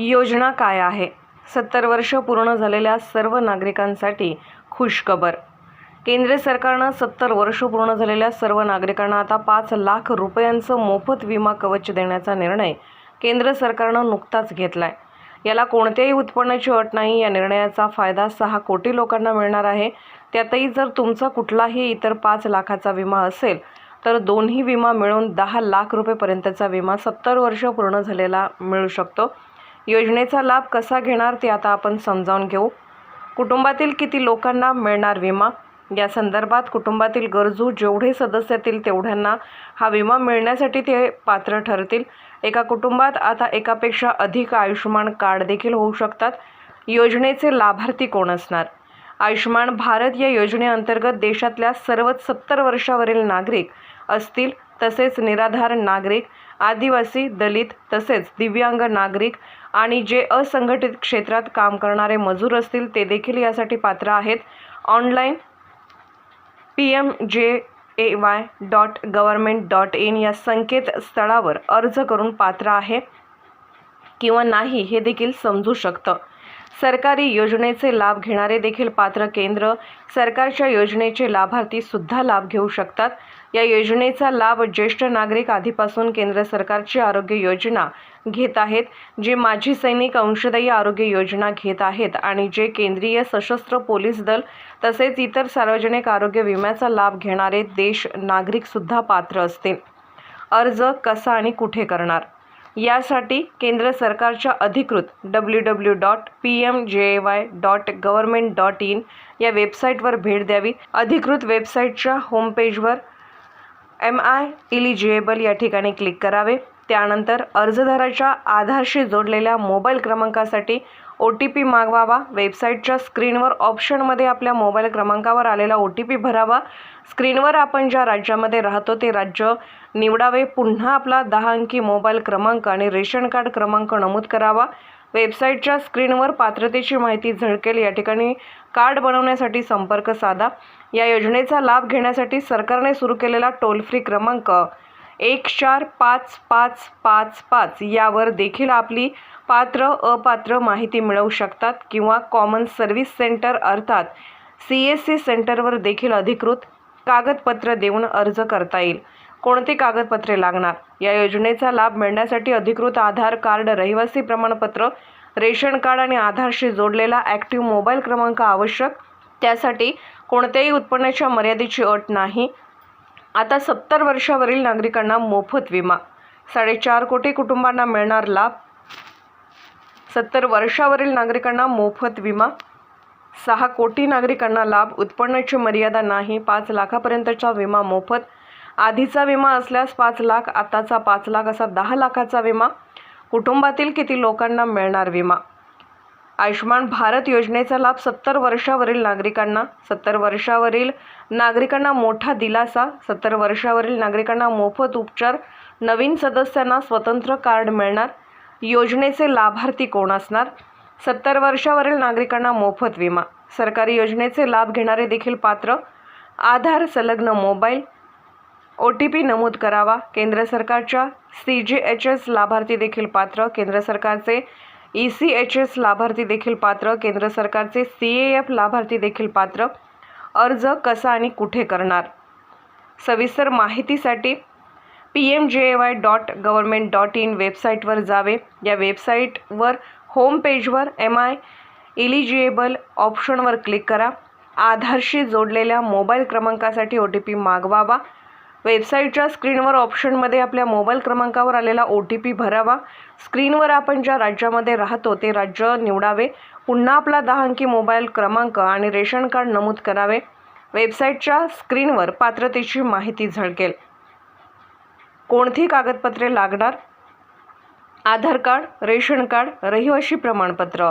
योजना काय आहे? सत्तर वर्ष पूर्ण झालेल्या सर्व नागरिकांसाठी खुशखबर. केंद्र सरकारनं सत्तर वर्ष पूर्ण झालेल्या सर्व नागरिकांना आता पाच लाख रुपयांचं मोफत विमा कवच देण्याचा निर्णय केंद्र सरकारनं नुकताच घेतला आहे याला कोणत्याही उत्पन्नाची अट नाही या निर्णयाचा फायदा सहा कोटी लोकांना मिळणार आहे. त्यातही जर तुमचा कुठलाही इतर पाच लाखाचा विमा असेल तर दोन्ही विमा मिळून दहा लाख रुपयेपर्यंतचा विमा सत्तर वर्ष पूर्ण झालेला मिळू शकतो. योजनेचा लाभ कसा घेणार ते आता आपण समजावून घेऊ. कुटुंबातील किती लोकांना मिळणार विमा? या संदर्भात कुटुंबातील गरजू जेवढे सदस्य येतील तेवढ्यांना हा विमा मिळण्यासाठी ते पात्र ठरतील. एका कुटुंबात आता एकापेक्षा अधिक आयुष्यमान कार्ड देखील होऊ शकतात. योजनेचे लाभार्थी कोण असणार? आयुष्यमान भारत या योजनेअंतर्गत देशातल्या सर्वच सत्तर वर्षावरील नागरिक असतील. तसेच निराधार नागरिक आदिवासी दलित तसेच दिव्यांग नागरिक आणि जे असंघटित क्षेत्रात काम करणारे मजूर असतील ते देखील यासाठी पात्र आहेत. Online P M J A Y dot government dot in या संकेतस्थळावर अर्ज करून पात्र आहे किंवा नाही हे देखील समजू शकतं. सरकारी योजनेचे लाभ घेणारे देखील पात्र केंद्र सरकारच्या योजनेचे लाभार्थी सुद्धा लाभ घेऊ शकतात. या योजनेचा लाभ ज्येष्ठ नागरिक आधीपासून केंद्र सरकारची आरोग्य योजना घेत आहेत जे माजी सैनिक अंशदायी आरोग्य योजना घेत आहेत आणि जे केंद्रीय सशस्त्र पोलीस दल तसेच इतर सार्वजनिक आरोग्य विम्याचा लाभ घेणारे देश नागरिकसुद्धा पात्र असतील. अर्ज कसा आणि कुठे करणार? यासाठी केंद्र सरकारच्या अधिकृत W W dot P M J A Y dot government dot in या वेबसाईटवर भेट द्यावी. अधिकृत वेबसाईटच्या होमपेजवर एम आय इलिजिएबल या ठिकाणी क्लिक करावे. त्यानंतर अर्जदाराच्या आधारशी जोडलेल्या मोबाईल क्रमांकासाठी ओ टी पी मागवावा. वेबसाईटच्या स्क्रीनवर ऑप्शनमध्ये आपल्या मोबाईल क्रमांकावर आलेला ओ टी पी भरावा. स्क्रीनवर आपण ज्या राज्यामध्ये राहतो ते राज्य निवडावे. पुन्हा आपला दहा अंकी मोबाईल क्रमांक आणि रेशन कार्ड क्रमांक नमूद करावा. वेबसाईटच्या स्क्रीनवर पात्रतेची माहिती झळकेल. या ठिकाणी कार्ड बनवण्यासाठी संपर्क साधा. या योजनेचा लाभ घेण्यासाठी सरकारने सुरू केलेला टोल फ्री क्रमांक एक चार पाच पाच पाच पाच यावर देखील आपली पात्र अपात्र माहिती मिळवू शकतात किंवा कॉमन सर्व्हिस सेंटर अर्थात सी एस सी सेंटरवर देखील अधिकृत कागदपत्र देऊन अर्ज करता येईल. कोणती कागदपत्रे लागणार? या योजनेचा लाभ मिळण्यासाठी अधिकृत आधार कार्ड रहिवासी प्रमाणपत्र रेशन कार्ड आणि आधारशी जोडलेला ॲक्टिव्ह मोबाईल क्रमांक आवश्यक. त्यासाठी कोणत्याही उत्पन्नाच्या मर्यादेची अट नाही. आता सत्तर वर्षावरील नागरिकांना मोफत विमा. साडेचार कोटी कुटुंबांना मिळणार लाभ. सत्तर वर्षावरील नागरिकांना मोफत विमा. सहा कोटी नागरिकांना लाभ. उत्पन्नाची मर्यादा नाही. पाच लाखापर्यंतचा विमा मोफत. आधीचा विमा असल्यास पाच लाख आताचा पाच लाख असा दहा लाखाचा विमा. कुटुंबातील किती लोकांना मिळणार विमा? आयुष्यमान भारत योजनेचा लाभ सत्तर वर्षावरील नागरिकांना सत्तर वर्षावरील नागरिकांना मोठा दिलासा सत्तर वर्षावरील नागरिकांना मोफत उपचार नवीन सदस्यांना स्वतंत्र कार्ड मिळणार. योजनेचे लाभार्थी कोण असणार? सत्तर वर्षावरील नागरिकांना मोफत विमा. सरकारी योजनेचे लाभ घेणारे देखील पात्र. आधार संलग्न मोबाईल ओ टी पी नमूद करावा. केंद्र सरकारच्या सी जी एच एस लाभार्थी देखील पात्र. केंद्र सरकारचे ई सी एच एस लाभार्थी देखील पात्र. केंद्र सरकारचे सी ए एफ लाभार्थी देखील पात्र. अर्ज कसा आणि कुठे करणार? सविस्तर माहितीसाठी P M J A Y dot government dot in वेबसाईटवर जावे. या वेबसाईटवर होम पेजवर एम आय इलिजिएबल ऑप्शनवर क्लिक करा. आधारशी जोडलेल्या मोबाईल क्रमांकासाठी ओ टी पी मागवावा. वेबसाईटच्या स्क्रीनवर ऑप्शनमध्ये आपल्या मोबाईल क्रमांकावर आलेला ओ टी पी भरावा. स्क्रीनवर आपण ज्या राज्यामध्ये राहतो ते राज्य निवडावे. पुन्हा आपला दहा अंकी मोबाईल क्रमांक आणि रेशन कार्ड नमूद करावे. वेबसाईटच्या स्क्रीनवर पात्रतेची माहिती झळकेल. कोणती कागदपत्रे लागणार? आधार कार्ड रेशन कार्ड रहिवाशी प्रमाणपत्र.